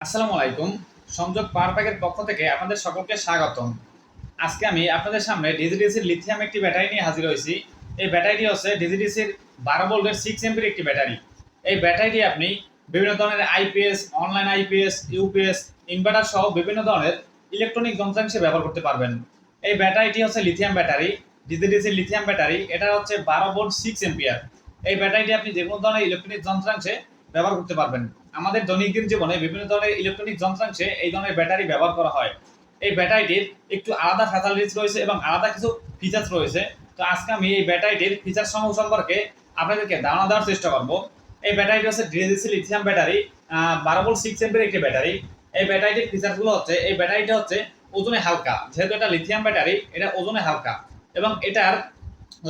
আসসালামু আলাইকুম। সংযোগ পাওয়ার প্যাকের পক্ষ থেকে আপনাদের সকলকে স্বাগতম। আজকে আমি আপনাদের সামনে ডিজিডিসির লিথিয়াম একটি ব্যাটারি নিয়ে হাজির হয়েছি। এই ব্যাটারিটি হচ্ছে ডিজিডিসির বারো ভোল্টের সিক্স এমপির একটি ব্যাটারি এই ব্যাটারিটি আপনি বিভিন্ন ধরনের IPS online IPS UPS inverter সহ বিভিন্ন ধরনের ইলেকট্রনিক যন্ত্রাংশে ব্যবহার করতে পারবেন। এই ব্যাটারিটি হচ্ছে লিথিয়াম ব্যাটারি ডিজিডিসির লিথিয়াম ব্যাটারি এটা হচ্ছে বারো ভোল্ট সিক্স এম্পিয়ার এই ব্যাটারিটি আপনি যে কোনো ধরনের ইলেকট্রনিক যন্ত্রাংশে ব্যবহার করতে পারবেন। আমাদের দৈনন্দিন জীবনে বিভিন্ন ধরনের ইলেকট্রনিক যন্ত্রাংশে এই ধরনের ব্যাটারি ব্যবহার করা হয়। এই ব্যাটারিটির একটু আলাদা ফ্যাসিলিটিস রয়েছে এবং আলাদা কিছু ফিচার্স রয়েছে। তো আজকে আমি এই ব্যাটারিটির ফিচার সমূহ সম্পর্কে আপনাদেরকে ধারণা দেওয়ার চেষ্টা করব। এই ব্যাটারিটি হচ্ছে ডিএসসি লিথিয়াম ব্যাটারি বারো ভোল্ট সিক্স এমপির একটি ব্যাটারি এই ব্যাটারিটির ফিচারগুলো হচ্ছে, এই ব্যাটারিটা হচ্ছে ওজনে হালকা। যেহেতু এটা লিথিয়াম ব্যাটারি এটা ওজনে হালকা। এবং এটার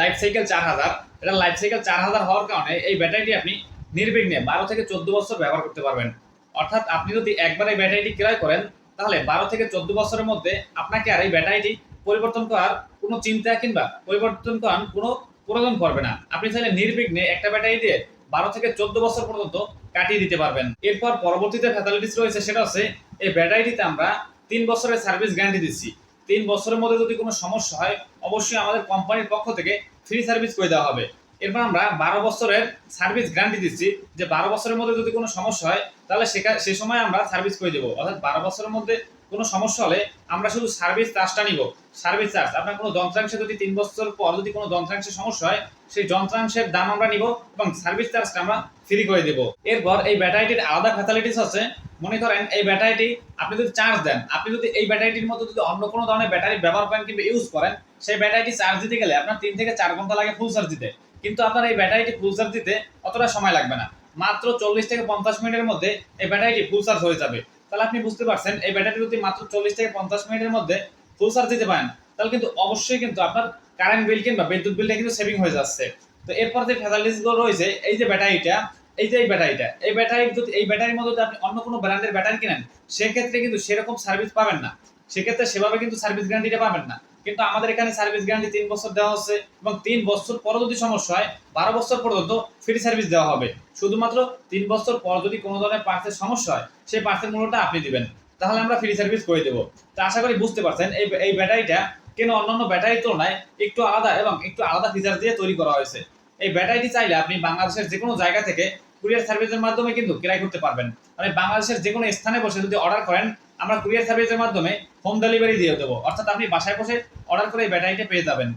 লাইফ সাইকেল চার হাজার। এটা লাইফ সাইকেল চার হাজার হওয়ার কারণে এই ব্যাটারিটি আপনি নির্বিঘ্নে বারো থেকে চোদ্দ বছর ব্যবহার করতে পারবেন। অর্থাৎ আপনি যদি একবার এই ব্যাটারিটি ক্রয় করেন, তাহলে বারো থেকে চোদ্দ বছরের মধ্যে আপনাকে আর এই ব্যাটারিটি পরিবর্তন করার কোনো চিন্তা কিংবা পরিবর্তন করার কোনো প্রয়োজন পড়বে না। আপনি চাইলে নির্বিঘ্নে একটা ব্যাটারি দিয়ে বারো থেকে চোদ্দ বছর পর্যন্ত কাটিয়ে দিতে পারবেন। এরপর পরবর্তীতে ফ্যাসিলিটিস রয়েছে, সেটা হচ্ছে এই ব্যাটারিটিতে আমরা তিন বছরের সার্ভিস গ্যারান্টি দিচ্ছি। তিন বছরের মধ্যে যদি কোনো সমস্যা হয়, অবশ্যই আমাদের কোম্পানির পক্ষ থেকে ফ্রি সার্ভিস করে দেওয়া হবে। এরপর আমরা বারো বছরের সার্ভিস গ্যারান্টি দিচ্ছি যে বারো বছরের মধ্যে যদি কোনো সমস্যা হয়, তাহলে সেখানে সে সময় আমরা সার্ভিস করে দেবো। অর্থাৎ বারো বছরের মধ্যে কোনো সমস্যা হলে আমরা শুধু সার্ভিস চার্জটা নিব। সার্ভিস চার্জ আপনার কোনো যন্ত্রাংশে যদি তিন বছর পর যদি কোনো যন্ত্রাংশে সমস্যা হয়, সেই যন্ত্রাংশের দাম আমরা নিব এবং সার্ভিস চার্জটা আমরা ফ্রি করে দেবো। এরপর এই ব্যাটারিটির আলাদা ফ্যাসিলিটিস আছে। মনে করেন এই ব্যাটারিটি আপনি যদি চার্জ দেন, আপনি যদি এই ব্যাটারিটির মতো যদি অন্য কোনো ধরনের ব্যাটারি ব্যবহার করেন কিংবা ইউজ করেন, সেই ব্যাটারিটি চার্জ দিতে গেলে আপনার তিন থেকে চার ঘণ্টা লাগে ফুল চার্জ দিতে। কিন্তু আপনার এই ব্যাটারিটি ফুল চার্জ দিতে অতটা সময় লাগবে না। মাত্র চল্লিশ থেকে পঞ্চাশ মিনিটের মধ্যে এই ব্যাটারিটি ফুল চার্জ হয়ে যাবে। তাহলে আপনি বুঝতে পারছেন, এই ব্যাটারি যদি মাত্র চল্লিশ থেকে পঞ্চাশ মিনিটের মধ্যে ফুল চার্জ দিতে পারেন, তাহলে কিন্তু অবশ্যই কিন্তু আপনার কারেন্ট বিল কিংবা বিদ্যুৎ বিলটা কিন্তু সেভিং হয়ে যাচ্ছে। তো এরপর যে ফ্যাসিলিটিসগুলো রয়েছে, এই যে ব্যাটারিটা, এই যে এই ব্যাটারিটা, এই ব্যাটারি যদি, এই ব্যাটারির মধ্যে যদি আপনি অন্য কোনো ব্র্যান্ডের ব্যাটারি কিনেন, সেক্ষেত্রে কিন্তু সেরকম সার্ভিস পাবেন না। সেক্ষেত্রে সেভাবে কিন্তু সার্ভিস গ্যারান্টিটা পাবেন না। কিন্তু আমাদের এখানে সার্ভিস গ্যারান্টি তিন বছর দেওয়া হচ্ছে এবং তিন বছর পর যদি সমস্যা হয়, বারো বছর পর্যন্ত ফ্রি সার্ভিস দেওয়া হবে। শুধুমাত্র তিন বছর পর যদি কোনো ধরনের পার্সের সমস্যা হয়, সেই পার্সের মূল্যটা আপনি দিবেন। তাহলে আমরা ফ্রি সার্ভিস করে দেবো। তো আশা করি বুঝতে পারছেন, এই এই ব্যাটারিটা কেন অন্যান্য ব্যাটারির তুলনায় একটু আলাদা এবং একটু আলাদা ফিচার দিয়ে তৈরি করা হয়েছে। এই ব্যাটারিটি চাইলে আপনি বাংলাদেশের যে কোনো জায়গা থেকে কুরিয়ার সার্ভিসের মাধ্যমে কিন্তু ক্রয় করতে পারবেন। মানে বাংলাদেশের যে কোনো স্থানে বসে যদি অর্ডার করেন, আমরা কুরিয়ার সার্ভিসের মাধ্যমে হোম ডেলিভারি দিয়ে দেবো। অর্থাৎ আপনি বাসায় বসে অর্ডার করে এই ব্যাটারিটা পেয়ে যাবেন।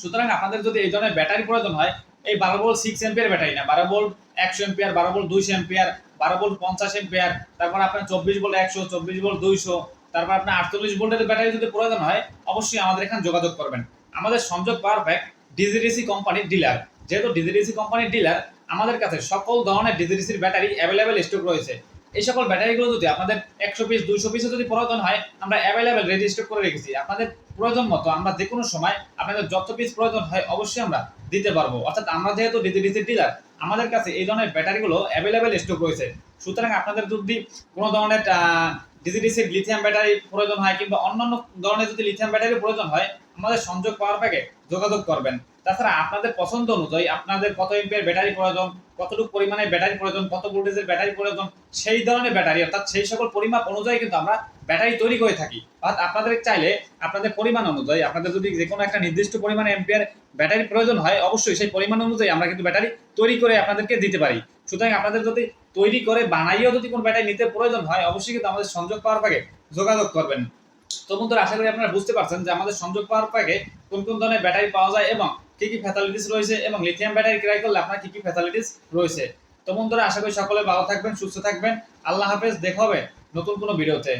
সুতরাং আপনাদের যদি এই ধরনের ব্যাটারি প্রয়োজন হয়, এই বারো ভোল্ট সিক্স এম্পিয়ার ব্যাটারি না, বারো ভোল্ট একশো এম্পিয়ার বারো বোল্ট দুইশো এম্পিয়ার বারো বোল্ট পঞ্চাশ এম্পিয়ার তারপর আপনার চব্বিশ বোল্ট একশো, চব্বিশ ভোল্ট দুইশো, তারপর আপনার আটচল্লিশ ভোল্টের ব্যাটারি যদি প্রয়োজন হয়, অবশ্যই আমাদের এখানে যোগাযোগ করবেন। আমাদের সংযোগ পাওয়ার প্যাক ডিজিডিসি কোম্পানির ডিলার যেহেতু ডিজিডিসি কোম্পানির ডিলার আমাদের কাছে সকল ধরনের ডিজিডিসির ব্যাটারি অ্যাভেলেবেল স্টক রয়েছে। এই সকল ব্যাটারিগুলো যদি আপনাদের একশো পিস দুইশো পিসও যদি প্রয়োজন হয়, আমরা অ্যাভেলেবেল রেডি স্টক করে রেখেছি। আপনাদের প্রয়োজন মতো আমরা যে কোনো সময় আপনাদের যত পিস প্রয়োজন হয়, অবশ্যই আমরা দিতে পারব। অর্থাৎ আমরা যেহেতু ডিজিডিসির ডিলার আমাদের কাছে এই ধরনের ব্যাটারিগুলো অ্যাভেলেবেল স্টক রয়েছে। সুতরাং আপনাদের যদি কোনো ধরনের ডিজিডিসির লিথিয়াম ব্যাটারি প্রয়োজন হয়, কিংবা অন্যান্য ধরনের যদি লিথিয়াম ব্যাটারি প্রয়োজন হয় আমাদের সংযোগ পাওয়ার প্যাকে যোগাযোগ করবেন। তাছাড়া আপনাদের পছন্দ অনুযায়ী আপনাদের কত এমপিয়ার ব্যাটারি প্রয়োজন, কতটুকু পরিমাণে ব্যাটারি প্রয়োজন, কত ভোল্টেজের ব্যাটারি প্রয়োজন, সেই ধরনের ব্যাটারি, অর্থাৎ সেই সকল পরিমাপ অনুযায়ী কিন্তু আমরা ব্যাটারি তৈরি করে থাকি। অর্থাৎ আপনাদের চাইলে আপনাদের পরিমাণ অনুযায়ী, আপনাদের যদি যে কোনো একটা নির্দিষ্ট পরিমাণে এমপিয়ার ব্যাটারি প্রয়োজন হয়, অবশ্যই সেই পরিমাণ অনুযায়ী আমরা কিন্তু ব্যাটারি তৈরি করে আপনাদেরকে দিতে পারি। সুতরাং আপনাদের যদি তৈরি করে বানাইয়েও যদি কোনো ব্যাটারি নিতে প্রয়োজন হয়, অবশ্যই কিন্তু আমাদের সংযোগ পাওয়ার পাকে যোগাযোগ করবেন। তো বন্ধুরা, আশা করি আপনারা বুঝতে পারছেন যে আমাদের সংযোগ পাওয়ার প্যাকে কোন কোন ধরনের ব্যাটারি পাওয়া যায় এবং কি কি ফ্যাসিলিটিস রয়েছে এবং লিথিয়াম ব্যাটারি ক্রয় করলে আপনার কি কি ফ্যাসিলিটিস রয়েছে। তো বন্ধুরা, আশা করি সকলে ভালো থাকবেন, সুস্থ থাকবেন। আল্লাহ হাফেজ, দেখা হবে নতুন কোনো ভিডিওতে।